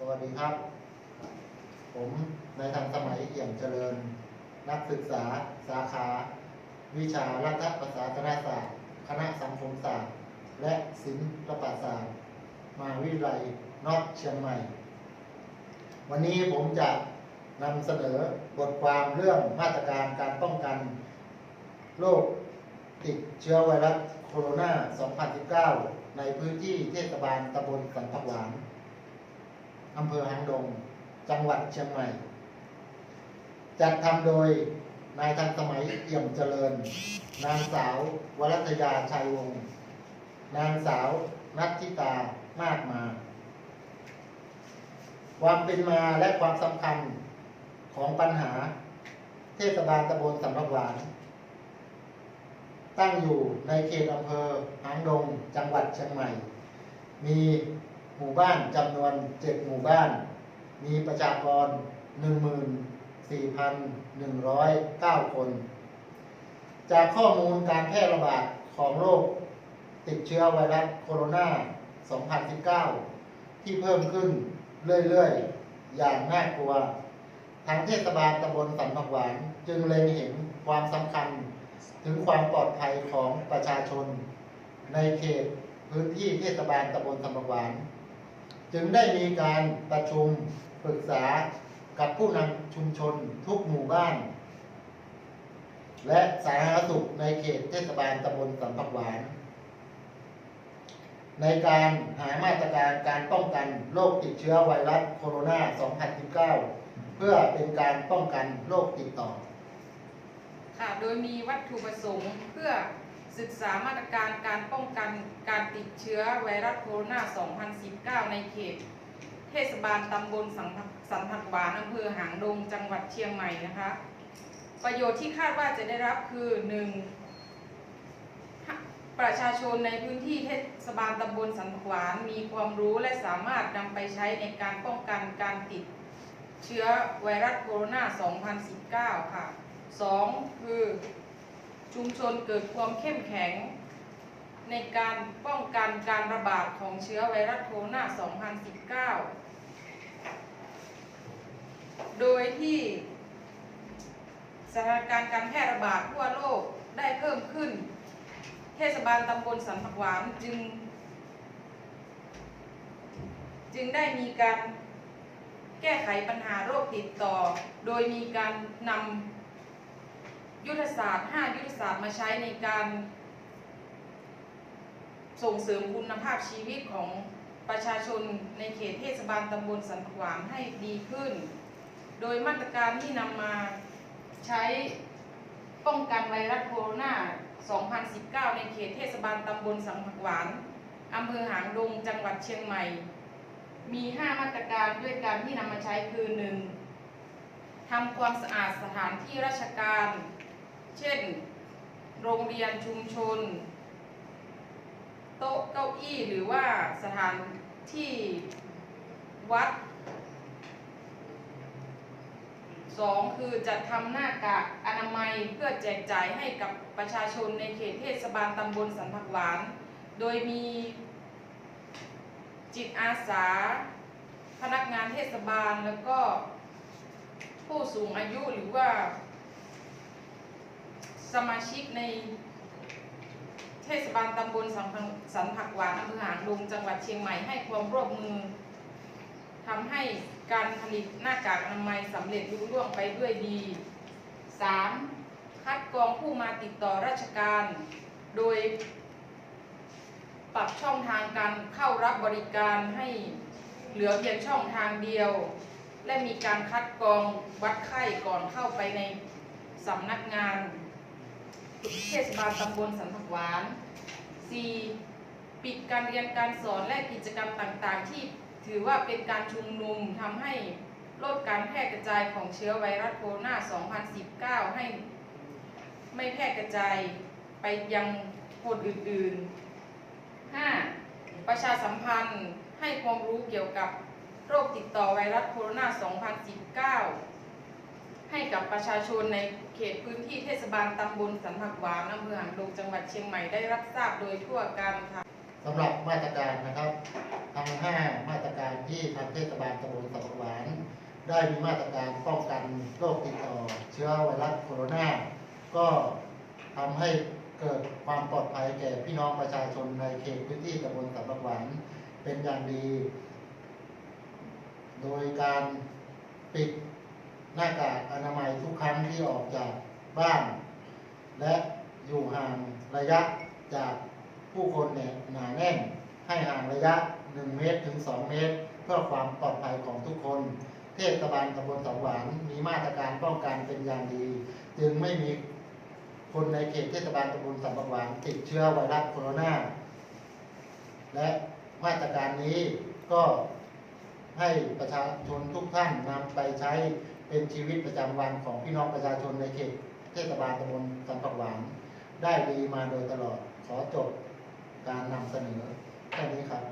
สวัสดีครับ ผมนายทันสมัยเอี่ยมเจริญ นักศึกษาสาขา วิชารัฐประศาสนศาสตร์ คณะสังคมศาสตร์ และศิลปศาสตร์มหาวิทยาลัยนอตเชียงใหม่ วันนี้ผมจะนำเสนอบทความเรื่องมาตรการการป้องกันโรคติดเชื้อไวรัสโคโรนา 2019 ในพื้นที่เทศบาลตำบลสันผักหวาน อำเภอหางดง จังหวัดเชียงใหม่ จัดทำโดยนายทันสมัยเอี่ยมเจริญ นางสาววรัตยาชัยวงศ์นางสาวนัทธิตามากมา ความเป็นมาและความสำคัญของปัญหา เทศบาลตำบลสัมผักหวาน ตั้งอยู่ในเขตอำเภอหางดง จังหวัดเชียงใหม่ มี หมู่บ้านจำนวนเจ็ดหมู่บ้าน มีประชากร 14,109 คน จากข้อมูลการแพร่ระบาดของโรคติดเชื้อไวรัสโคโรนา 2019 ที่เพิ่มขึ้นเรื่อย ๆ อย่างน่ากลัว ทางเทศบาลตำบลสันผักหวาน จึงเล็งเห็นความสำคัญถึงความปลอดภัยของประชาชน ในเขตพื้นที่เทศบาลตำบลสันผักหวาน จึงได้มีการประชุมปรึกษากับผู้นำชุมชนทุกหมู่บ้าน และสาธารณสุขในเขตเทศบาลตำบลสัมผักหวาน ในการหามาตรการการป้องกันโรคติดเชื้อไวรัสโคโรนา 2019 เพื่อเป็นการป้องกันโรคติดต่อ ค่ะ โดยมีวัตถุประสงค์เพื่อ ศึกษามาตรการการป้องกันการติดเชื้อไวรัสโคโรนา 2019 ในเขต เทศบาลตำบลสันผักหวานอำเภอหางดงจังหวัดเชียงใหม่นะคะ ประโยชน์ที่คาดว่าจะได้รับคือ 1. ประชาชนในพื้นที่เทศบาลตำบลสันผักหวานมีความรู้และสามารถนำไปใช้ในการป้องกันการติดเชื้อไวรัสโคโรนา 2019 ค่ะ 2. คือ ชุมชนเกิดความเข้มแข็ง ในการป้องกันการระบาดของเชื้อไวรัสโคโรนา 2019 โดยที่สถานการณ์การแพร่ระบาดทั่วโลกได้เพิ่มขึ้น เทศบาลตำบลสันผักหวานจึง จึงได้มีการแก้ไขปัญหาโรคติดต่อ โดยมีการนำ ยุทธศาสตร์ 5 ยุทธศาสตร์มาใช้ในการ ส่งเสริมคุณภาพชีวิตของประชาชนในเขตเทศบาลตำบลสันผักหวานให้ดีขึ้น โดยมาตรการที่นำมาใช้ป้องกันไวรัสโคโรนา 2019 ในเขตเทศบาลตำบลสันผักหวานอำเภอหางดง จังหวัดเชียงใหม่ มี 5 มาตรการด้วยกันที่นำมาใช้คือ 1. ทำความสะอาดสถานที่ราชการ เช่น โรงเรียนชุมชน โต๊ะเก้าอี้หรือว่าสถานที่วัด 2. คือจัดทำหน้ากากอนามัยเพื่อแจกจ่ายให้กับประชาชนในเขตเทศบาลตำบลสันผักหวาน โดยมีจิตอาสา พนักงานเทศบาลแล้วก็ผู้สูงอายุหรือว่า สมาชิกในเทศบาลตำบลสันผักสันผักหวานอำเภอหางดงจังหวัดเชียงใหม่ให้ความร่วมมือทำให้การผลิตหน้ากากอนามัยสำเร็จลุล่วงไปด้วยดี 3. คัดกรองผู้มาติดต่อราชการ โดย ปรับช่องทางการเข้ารับบริการให้เหลือเพียงช่องทางเดียว และมีการคัดกรองวัดไข้ก่อนเข้าไปในสำนักงาน เทศบาลตำบลสันผักหวาน 4. ปิดการเรียนการสอนและกิจกรรมต่างๆ ที่ถือว่าเป็นการชุมนุมทำให้ลดการแพร่กระจายของเชื้อไวรัสโคโรนา 2019 ให้ไม่แพร่กระจายไปยังคนอื่นๆ 5. ประชาสัมพันธ์ให้ความรู้เกี่ยวกับโรคติดต่อไวรัสโคโรนา 2019 ให้กับประชาชนในเขตพื้นที่เทศบาลตำบลสันผักหวานอำเภอหางดงจังหวัดเชียงใหม่ได้รับทราบโดยทั่วกันค่ะสำหรับมาตรการนะครับทั้ง5มาตรการที่ทางเทศบาลตำบลสับปะหวาน ได้มีมาตรการป้องกันโรคติดต่อเชื้อไวรัสโคโรนาก็ทำให้เกิดความปลอดภัยแก่พี่น้องประชาชนในเขตพื้นที่ตำบลสับปะหวานเป็นอย่างดี โดยการปิด หน้ากากอนามัยทุกครั้งที่ออกจากบ้าน และอยู่ห่างระยะจากผู้คนเนี่ยหนาแน่น ให้ห่างระยะ 1 เมตรถึง 2 เมตร เพื่อความปลอดภัยของทุกคน เทศบาลตำบลสังหวานมีมาตรการป้องกันเป็นอย่างดี จึงไม่มีคนในเขตเทศบาลตำบลสังหวานติดเชื้อไวรัสโคโรนาและมาตรการนี้ก็ให้ประชาชนทุกท่านนำไปใช้ เป็นชีวิตประจำวันของพี่น้องประชาชนในเขตเทศบาลตำบลสันปักหวาน ได้ดีมาโดยตลอดขอจบการนำเสนอแค่นี้ครับ